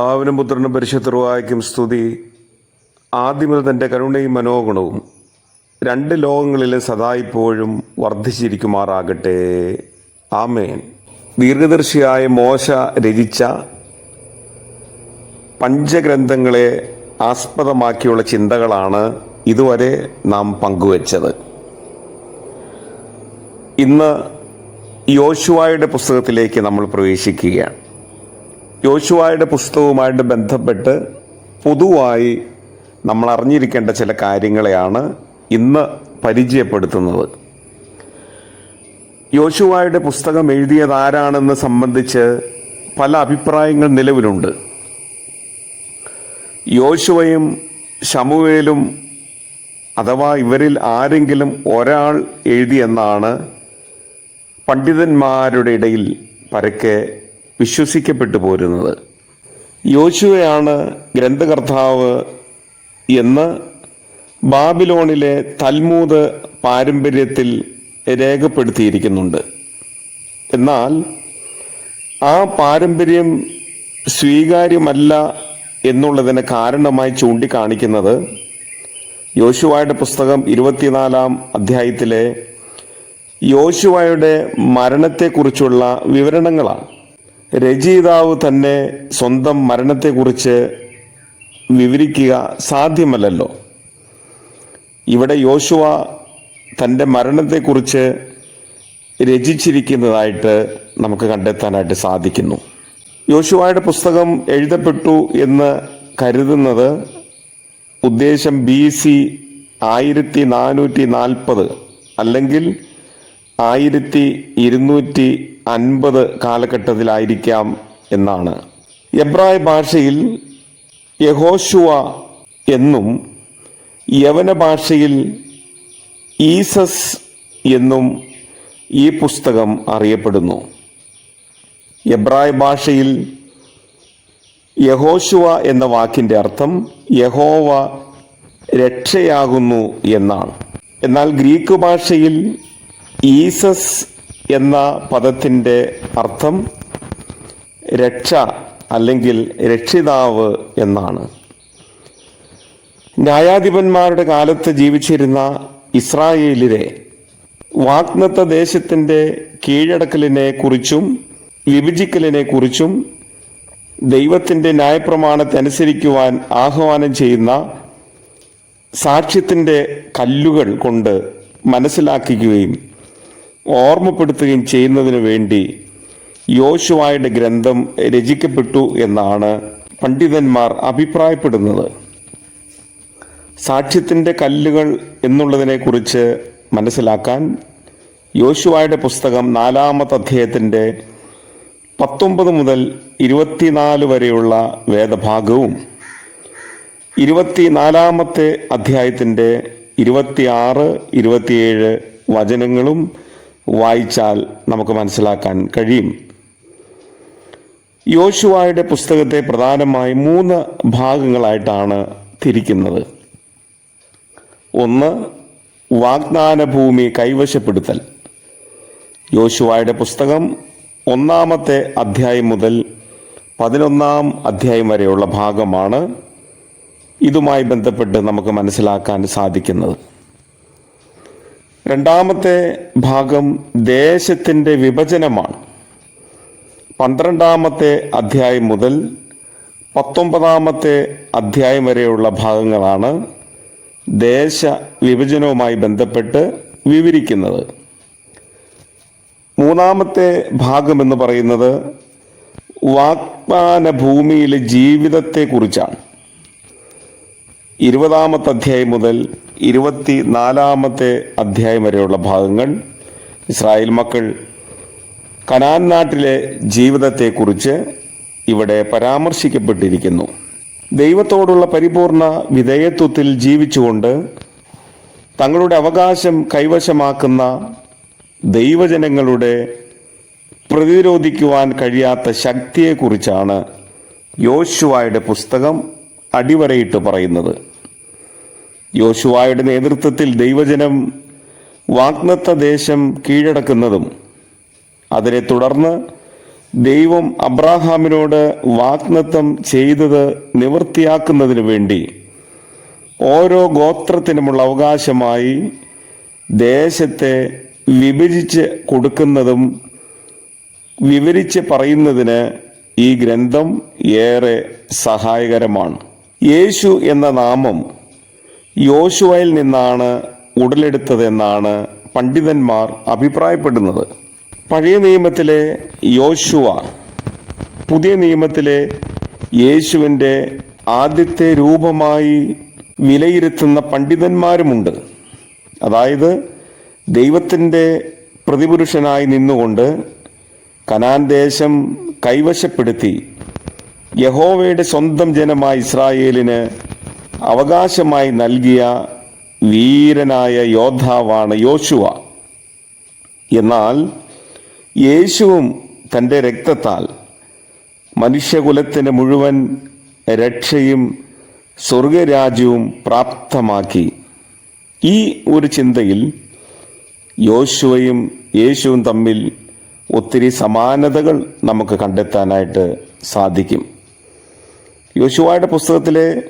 പിതാവിനും പുത്രനും പരിശുദ്ധവായിക്കും സ്തുതി. ആദ്യമത് തന്റെ കരുണയും മനോഗുണവും രണ്ട് ലോകങ്ങളിലും സദാ ഇപ്പോഴും വർദ്ധിച്ചിരിക്കുമാറാകട്ടെ. ആമേൻ. ദീർഘദർശിയായ മോശ രചിച്ച പഞ്ചഗ്രന്ഥങ്ങളെ ആസ്പദമാക്കിയുള്ള ചിന്തകളാണ് ഇതുവരെ നാം പങ്കുവച്ചത്. ഇന്ന് യോശുവായുടെ പുസ്തകത്തിലേക്ക് നമ്മൾ പ്രവേശിക്കുകയാണ്. യോശുവായുടെ പുസ്തകവുമായിട്ട് ബന്ധപ്പെട്ട് പൊതുവായി നമ്മൾ അറിഞ്ഞിരിക്കേണ്ട ചില കാര്യങ്ങളെയാണ് ഇന്ന് പരിചയപ്പെടുത്തുന്നത്. യോശുവായുടെ പുസ്തകം എഴുതിയത് ആരാണെന്ന് സംബന്ധിച്ച് പല അഭിപ്രായങ്ങൾ നിലവിലുണ്ട്. യോശുവയും ശമുവേലും അഥവാ ഇവരിൽ ആരെങ്കിലും ഒരാൾ എഴുതിയെന്നാണ് പണ്ഡിതന്മാരുടെ ഇടയിൽ പരക്കെ വിശ്വസിക്കപ്പെട്ടു പോരുന്നത്. യോശുവയാണ് ഗ്രന്ഥകർത്താവ് എന്ന് ബാബിലോണിലെ തൽമൂത് പാരമ്പര്യത്തിൽ രേഖപ്പെടുത്തിയിരിക്കുന്നുണ്ട്. എന്നാൽ ആ പാരമ്പര്യം സ്വീകാര്യമല്ല എന്നുള്ളതിന് കാരണമായി ചൂണ്ടിക്കാണിക്കുന്നത് യോശുവായുടെ പുസ്തകം ഇരുപത്തിനാലാം അധ്യായത്തിലെ യോശുവായുടെ മരണത്തെക്കുറിച്ചുള്ള വിവരണങ്ങളാണ്. രചയിതാവ് തന്നെ സ്വന്തം മരണത്തെക്കുറിച്ച് വിവരിക്കുക സാധ്യമല്ലല്ലോ. ഇവിടെ യോശുവ തന്റെ മരണത്തെക്കുറിച്ച് രചിച്ചിരിക്കുന്നതായിട്ട് നമുക്ക് കണ്ടെത്താനായിട്ട് സാധിക്കുന്നു. യോശുവായുടെ പുസ്തകം എഴുതപ്പെട്ടു എന്ന് കരുതുന്നത് ഉദ്ദേശം ബി സി ആയിരത്തി നാനൂറ്റി നാൽപ്പത് അല്ലെങ്കിൽ ആയിരത്തി ഇരുന്നൂറ്റി അൻപത് കാലഘട്ടത്തിലായിരിക്കാം എന്നാണ്. എബ്രായ ഭാഷയിൽ യഹോശുവ എന്നും യവന ഭാഷയിൽ ഈസസ് എന്നും ഈ പുസ്തകം അറിയപ്പെടുന്നു. എബ്രായ ഭാഷയിൽ യഹോശുവ എന്ന വാക്കിന്റെ അർത്ഥം യഹോവ രക്ഷയാകുന്നു എന്നാണ്. എന്നാൽ ഗ്രീക്ക് ഭാഷയിൽ ഈസസ് എന്ന പദത്തിന്റെ അർത്ഥം രക്ഷ അല്ലെങ്കിൽ രക്ഷിതാവ് എന്നാണ്. ന്യായാധിപന്മാരുടെ കാലത്ത് ജീവിച്ചിരുന്ന ഇസ്രായേലിലെ വാഗ്നത്ത ദേശത്തിന്റെ കീഴടക്കലിനെ കുറിച്ചും വിഭജിക്കലിനെ കുറിച്ചും ദൈവത്തിന്റെ ന്യായപ്രമാണത്തെ അനുസരിക്കുവാൻ ആഹ്വാനം ചെയ്യുന്ന സാക്ഷ്യത്തിന്റെ കല്ലുകൾ കൊണ്ട് മനസ്സിലാക്കുകയും ഓർമ്മപ്പെടുത്തുകയും ചെയ്യുന്നതിന് വേണ്ടി യോശുവായുടെ ഗ്രന്ഥം രചിക്കപ്പെട്ടു എന്നാണ് പണ്ഡിതന്മാർ അഭിപ്രായപ്പെടുന്നത്. സാക്ഷ്യത്തിന്റെ കല്ലുകൾ എന്നുള്ളതിനെക്കുറിച്ച് മനസ്സിലാക്കാൻ യോശുവായുടെ പുസ്തകം നാലാമത്തെ അധ്യായത്തിന്റെ പത്തൊമ്പത് മുതൽ ഇരുപത്തിനാല് വരെയുള്ള വേദഭാഗവും ഇരുപത്തിനാലാമത്തെ അധ്യായത്തിന്റെ ഇരുപത്തിയാറ് ഇരുപത്തിയേഴ് വചനങ്ങളും വായിച്ചാൽ നമുക്ക് മനസ്സിലാക്കാൻ കഴിയും. യോശുവായുടെ പുസ്തകത്തെ പ്രധാനമായി മൂന്ന് ഭാഗങ്ങളായിട്ടാണ് തിരിക്കുന്നത്. ഒന്ന് വാഗ്ദാന ഭൂമി കൈവശപ്പെടുത്തൽ. യോശുവായുടെ പുസ്തകം ഒന്നാമത്തെ അധ്യായം മുതൽ പതിനൊന്നാം അധ്യായം വരെയുള്ള ഭാഗമാണ് ഇതുമായി ബന്ധപ്പെട്ട് നമുക്ക് മനസ്സിലാക്കാൻ സാധിക്കുന്നത്. രണ്ടാമത്തെ ഭാഗം ദേശത്തിന്റെ വിഭജനമാണ്. പന്ത്രണ്ടാമത്തെ അധ്യായം മുതൽ പത്തൊമ്പതാമത്തെ അധ്യായം വരെയുള്ള ഭാഗങ്ങളാണ് ദേശ വിഭജനവുമായി ബന്ധപ്പെട്ട് വിവരിക്കുന്നത്. മൂന്നാമത്തെ ഭാഗം എന്ന് പറയുന്നത് വാഗ്ദാന ഭൂമിയിലെ ജീവിതത്തെക്കുറിച്ചാണ്. ഇരുപതാമത്തെ അധ്യായം മുതൽ ഇരുപത്തി നാലാമത്തെ അധ്യായം വരെയുള്ള ഭാഗങ്ങൾ. ഇസ്രായേൽ മക്കൾ കനാൻ നാട്ടിലെ ജീവിതത്തെക്കുറിച്ച് ഇവിടെ പരാമർശിക്കപ്പെട്ടിരിക്കുന്നു. ദൈവത്തോടുള്ള പരിപൂർണ വിധേയത്വത്തിൽ ജീവിച്ചുകൊണ്ട് തങ്ങളുടെ അവകാശം കൈവശമാക്കുന്ന ദൈവജനങ്ങളുടെ പ്രതിരോധിക്കുവാൻ കഴിയാത്ത ശക്തിയെക്കുറിച്ചാണ് യോശുവായുടെ പുസ്തകം അടിവരയിട്ട് പറയുന്നത്. യോശുവായുടെ നേതൃത്വത്തിൽ ദൈവജനം വാഗ്നത്ത ദേശം കീഴടക്കുന്നതും അതിനെ തുടർന്ന് ദൈവം അബ്രാഹാമിനോട് വാഗ്നത്വം ചെയ്തത് നിവൃത്തിയാക്കുന്നതിനു വേണ്ടി ഓരോ ഗോത്രത്തിനുമുള്ള അവകാശമായി ദേശത്തെ വിഭജിച്ച് കൊടുക്കുന്നതും വിവരിച്ച് പറയുന്നതിന് ഈ ഗ്രന്ഥം ഏറെ സഹായകരമാണ്. യേശു എന്ന നാമം യോശുവയിൽ നിന്നാണ് ഉടലെടുത്തതെന്നാണ് പണ്ഡിതന്മാർ അഭിപ്രായപ്പെടുന്നത്. പഴയ നിയമത്തിലെ യോശുവ പുതിയ നിയമത്തിലെ യേശുവിന്റെ ആദ്യത്തെ രൂപമായി വിലയിരുത്തുന്ന പണ്ഡിതന്മാരുമുണ്ട്. അതായത് ദൈവത്തിന്റെ പ്രതിപുരുഷനായി നിന്നുകൊണ്ട് കനാൻ ദേശം കൈവശപ്പെടുത്തി യഹോവയുടെ സ്വന്തം ജനമായ ഇസ്രായേലിന് അവകാശമായി നൽകിയ വീരനായ യോദ്ധാവാണ് യോശുവ. എന്നാൽ യേശുവും തന്റെ രക്തത്താൽ മനുഷ്യകുലത്തിന് മുഴുവൻ രക്ഷയും സ്വർഗരാജ്യവും പ്രാപ്തമാക്കി. ഈ ഒരു ചിന്തയിൽ യോശുവയും യേശുവും തമ്മിൽ ഒത്തിരി സമാനതകൾ നമുക്ക് കണ്ടെത്താനായിട്ട് സാധിക്കും. യോശുവായുടെ പുസ്തകത്തിലെ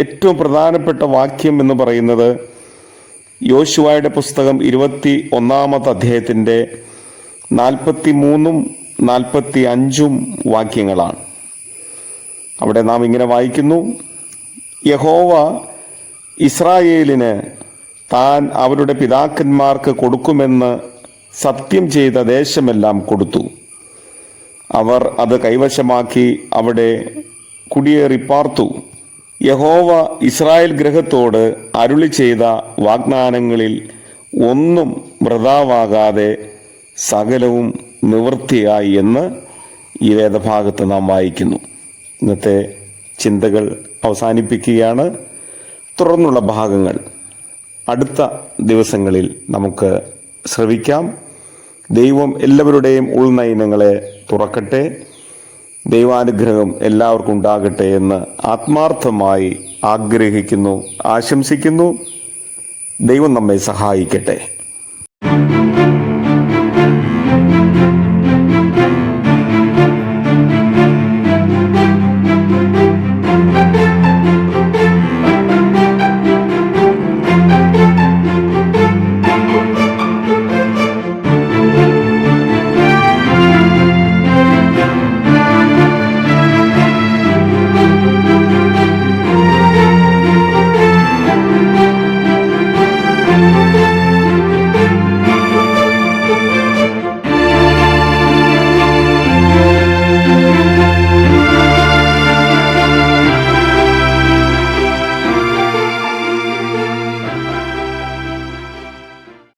ഏറ്റവും പ്രധാനപ്പെട്ട വാക്യം എന്ന് പറയുന്നത് യോശുവായുടെ പുസ്തകം ഇരുപത്തി ഒന്നാമത്തെ അധ്യായത്തിന്റെ നാൽപ്പത്തി മൂന്നും നാൽപ്പത്തി അഞ്ചും വാക്യങ്ങളാണ്. അവിടെ നാം ഇങ്ങനെ വായിക്കുന്നു യഹോവ ഇസ്രായേലിന് താൻ അവരുടെ പിതാക്കന്മാർക്ക് കൊടുക്കുമെന്ന് സത്യം ചെയ്ത ദേശമെല്ലാം കൊടുത്തു. അവർ അത് കൈവശമാക്കി അവിടെ കുടിയേറി പാർത്തു യഹോവ ഇസ്രായേൽ ഗ്രഹത്തോട് അരുളി ചെയ്ത വാഗ്ദാനങ്ങളിൽ ഒന്നും വൃതാവാകാതെ സകലവും നിവൃത്തിയായി എന്ന് ഈ വേദഭാഗത്ത് നാം വായിക്കുന്നു. ഇന്നത്തെ ചിന്തകൾ അവസാനിപ്പിക്കുകയാണ്. തുടർന്നുള്ള ഭാഗങ്ങൾ അടുത്ത ദിവസങ്ങളിൽ നമുക്ക് ശ്രവിക്കാം. ദൈവം എല്ലാവരുടെയും ഉൾനയനങ്ങളെ തുറക്കട്ടെ. ദൈവാനുഗ്രഹം എല്ലാവർക്കും ഉണ്ടാകട്ടെ എന്ന് ആത്മാർത്ഥമായി ആഗ്രഹിക്കുന്നു ആശംസിക്കുന്നു. ദൈവം നമ്മെ സഹായിക്കട്ടെ.